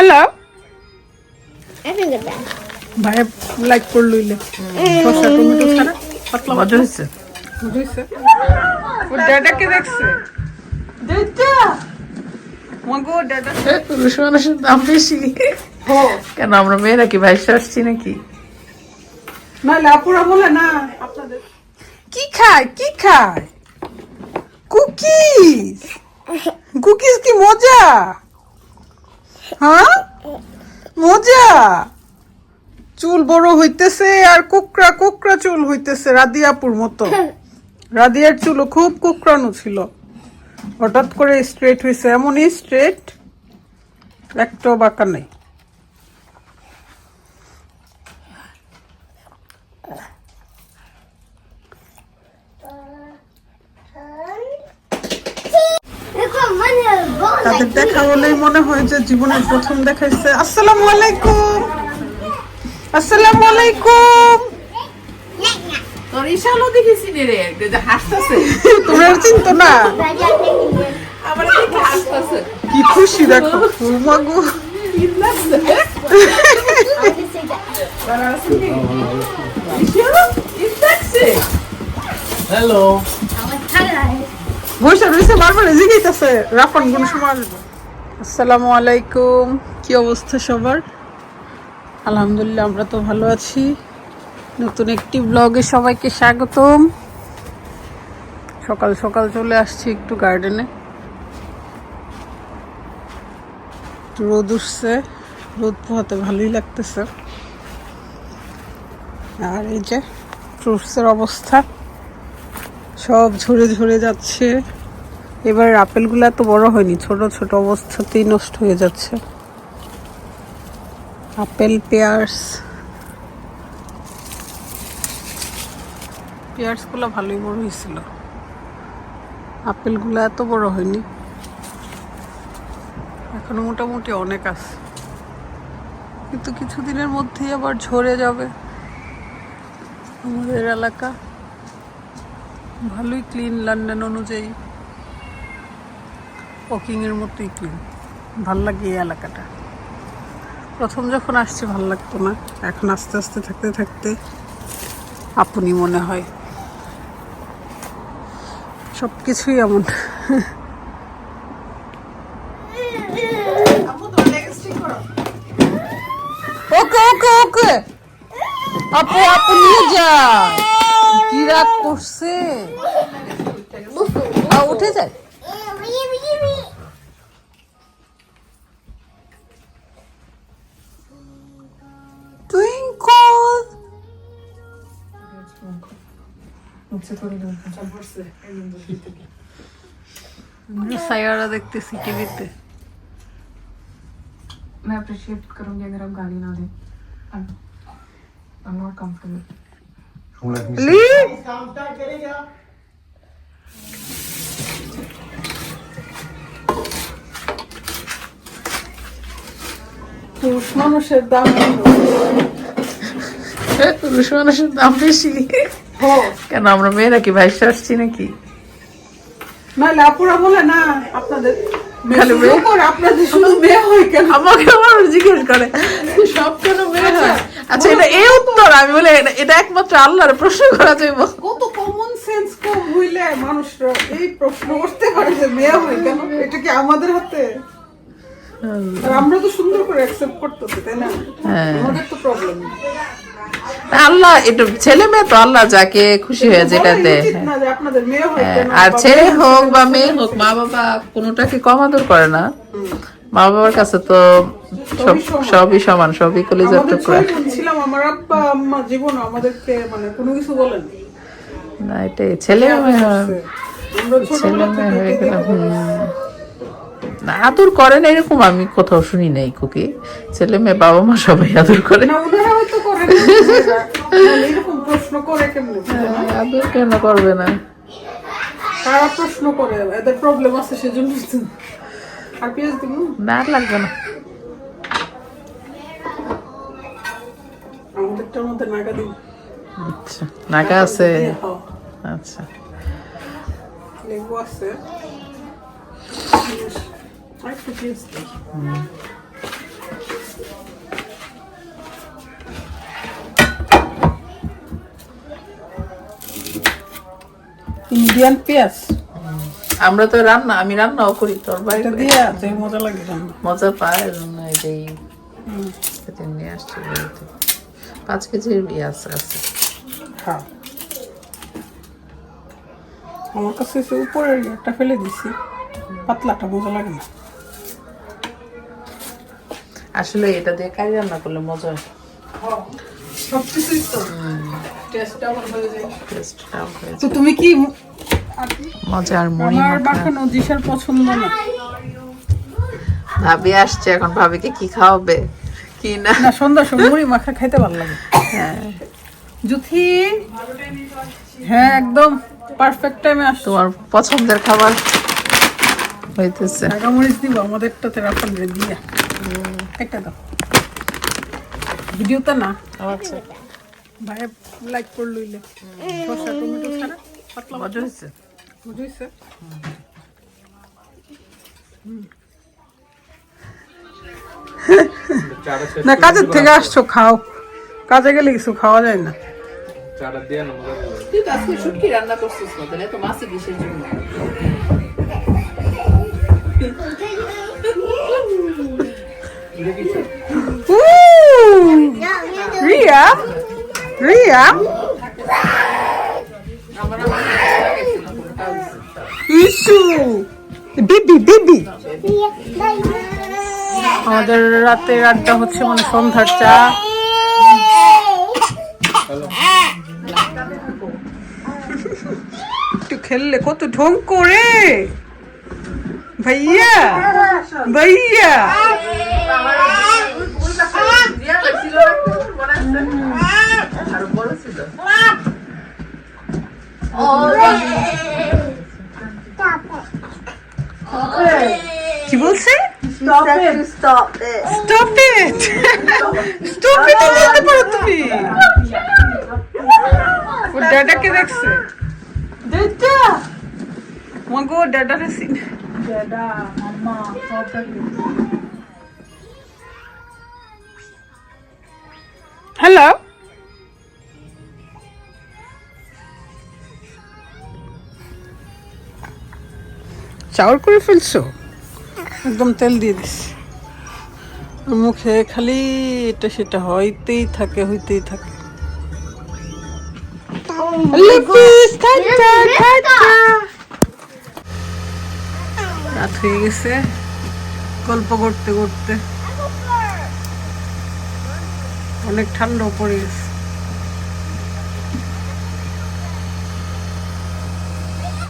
Hello. ভাই like করল ইলে শসা টমেটো ছাড়া? পাতলা মজা হয়েছে। বুঝছে ও ড্যাডাকে দেখছে। ড্যাডা মগো ড্যাডা পুরুষ মানুষের দাম বেশি হো কেন আমরা মেয়েরা কি ভাইসে আসছি নাকি? না লাপুরা বলে না আপনাদের। কি খায়? কি খায়? কুকিজ! কুকিজ কি মজা? হ্যাঁ? মজা। চুল বড় হইতেছে আর কুকরা কুকরা চুল হইতেছে রাদিয়াপুর মতো। রাদিয়ার চুলও খুব কুকরানো ছিল। হঠাৎ করে স্ট্রেট হয়েছে এমনই স্ট্রেট একটাও বাঁকা নেই। তাদের দেখা হলেই মনে হয় যে জীবনের প্রথম দেখাইছে। আসসালামু আলাইকুম। আসসালামু আলাইকুম। তোমরা চিনতো না? কি খুশি দেখো। মাগো হ্যালো আসসালামু আলাইকুম। কি অবস্থা সবার? আলহামদুলিল্লাহ, আমরা তো ভালো আছি। নতুন একটি ব্লগে সবাইকে স্বাগতম। সকাল সকাল চলে আসছি একটু গার্ডেনে রোদ উঠছে, রোদ পোহাতে ভালোই লাগতেছে। আর এই যে ফ্রুটসের অবস্থা। সব ঝরে ঝরে যাচ্ছে। এবার আপেলগুলো এত বড় হয়নি, ছোট ছোট অবস্থাতেই নষ্ট হয়ে যাচ্ছে। Apple, pairs. পেয়ার্সগুলো ভালোই বড় হয়েছিল। আপেলগুলো এত বড় হয়নি। এখনও মোটামুটি অনেক আছে। কিন্তু কিছুদিনের মধ্যেই আবার ঝরে যাবে। আমাদের এলাকা ভালোই ক্লিন লন্ডন অনুযায়ী ওয়াকিংয়ের মতোই ক্লিন ভালো লাগে এই এলাকাটা। প্রথম যখন আসছি ভালো লাগতো না। এখন আস্তে আস্তে থাকতে থাকতে আপনি মনে হয় সব কিছুই এমন ওকে ওকে ওকে। আপু আপু নিয়ে যা কি রাগ করছে আ, উঠে যায় টুইঙ্কল সায়ারা দেখতেছি টিভিতে मैं अप्रिशिएट करूंगी अगर आप गाली ना दें आई एम नॉट कंफर्टेबल পুরুষ মানুষের দাম পুরুষ মানুষের দাম বেশি? কেন আমরা মেয়েরা কি ভাইসে আসছি নাকি? বলে না আপনাদের আপনাদের শুধু মেয়ে হয় কেন? আমাকে আমার জিজ্ঞেস করে। সব কেন মেয়ে হয়? আচ্ছা এটা এই উত্তর আমি বলে এটা- একমাত্র আল্লাহর প্রশ্ন করা যাইব। কত কমন সেন্স কম হইলে মানুষরা এই প্রশ্ন করতে পারে যে মেয়ে হয় কেন? এটা কি আমাদের হাতে? আমরা তো সুন্দর করে অ্যাকসেপ্ট করতেছি তাই না? হ্যাঁ। আমাদের তো প্রবলেম আল্লাহ এটা ছেলে মেয়ে তো আল্লাহ যাকে খুশি হয়ে যেটা দেয়। হ্যাঁ। আর ছেলে হোক বা মেয়ে হোক মা বাবা কোনোটাকে কম আদর করে না। মা বাবার কাছে তো সব সবই সমান। সবই কলিজার টুকরা। ছিলাম আমার আব্বা আম্মা জীবন আমাদেরকে মানে কোনো কিছু বলেন না। এটাই ছেলে ছেলে মেয়ে হয়ে থেকে গেল হুম। না আদর করেন এরকম আমি কোথাও শুনি নাই খুকি ছেলে মেয়ে বাবা মা সবাই আদর করে। না না, করে কেমনে? আদর কেন করবে না? তারা প্রশ্ন করে? এদের প্রবলেম আছে সেজন্য আর পেঁয়াজ দিব? না লাগবে না। মধ্যে নাগা দিন আচ্ছা নাগা আছে? আচ্ছা। লেবু আছে। ইন্ডিয়ান পেঁয়াজ। আমরা তো রান্না আমি রান্নাও করি তোর বাড়িতে দিয়ে মজা লাগে মজা পায় এই যে নিয়ে আসছি। পাঁচ কেজির ইয়ে আছে। আছে হ্যাঁ। আমার কাছে সে উপরের একটা ফেলে দিছি পাতলাটা মজা লাগে না। আসলে এটা দিয়ে কারি রান্না করলে মজা হয়। সব কিছুই তো। টেস্টটা হয়ে যায়। টেস্টটাও হয়ে তো তুমি কি মজা আর মুড়ি আমার পছন্দ না। ভাবি আসছে এখন ভাবিকে কি খাওয়াবে? কি না না সন্ধ্যা সময় মাখা খাইতে ভালো লাগে। হ্যাঁ। জুথি? হ্যাঁ একদম পারফেক্ট টাইমে আসতো তোমার পছন্দের খাবার হইতেছে। ঢাকা মরিচ দিব আমাদেরটাতে রাফান রে দিয়া একটা দাও। ভিডিওতে না? আচ্ছা। ভাই লাইক করে লইলে। শসা টমেটো ছাড়া পাতলা মজা হয়েছে বুঝেছে না কাজের থেকে আসছো খাও। কাজে গেলে কিছু খাওয়া যায় না. রিয়া? রিয়া? ইসু! বেবি বেবি আমাদের রাতের আড্ডা হচ্ছে মানে সন্ধ্যার চা। একটু খেললে কত ঢং করে। ভাইয়া ভাইয়া। কি বলছে? Stop it. Stop it. Stop it stop it বলতে পারো তুমি। ও ড্যাডাকে দেখছে। ড্যাডা মগো ড্যাডারে সিন হ্যালো চাউর করে ফেলছো? একদম তেল দিয়ে দিস। মুখে খালি এটা সেটা হইতেই থাকে হইতেই থাকে। রাত হয়ে গেছে। গল্প করতে করতে। অনেক ঠান্ডা পড়ে গেছে।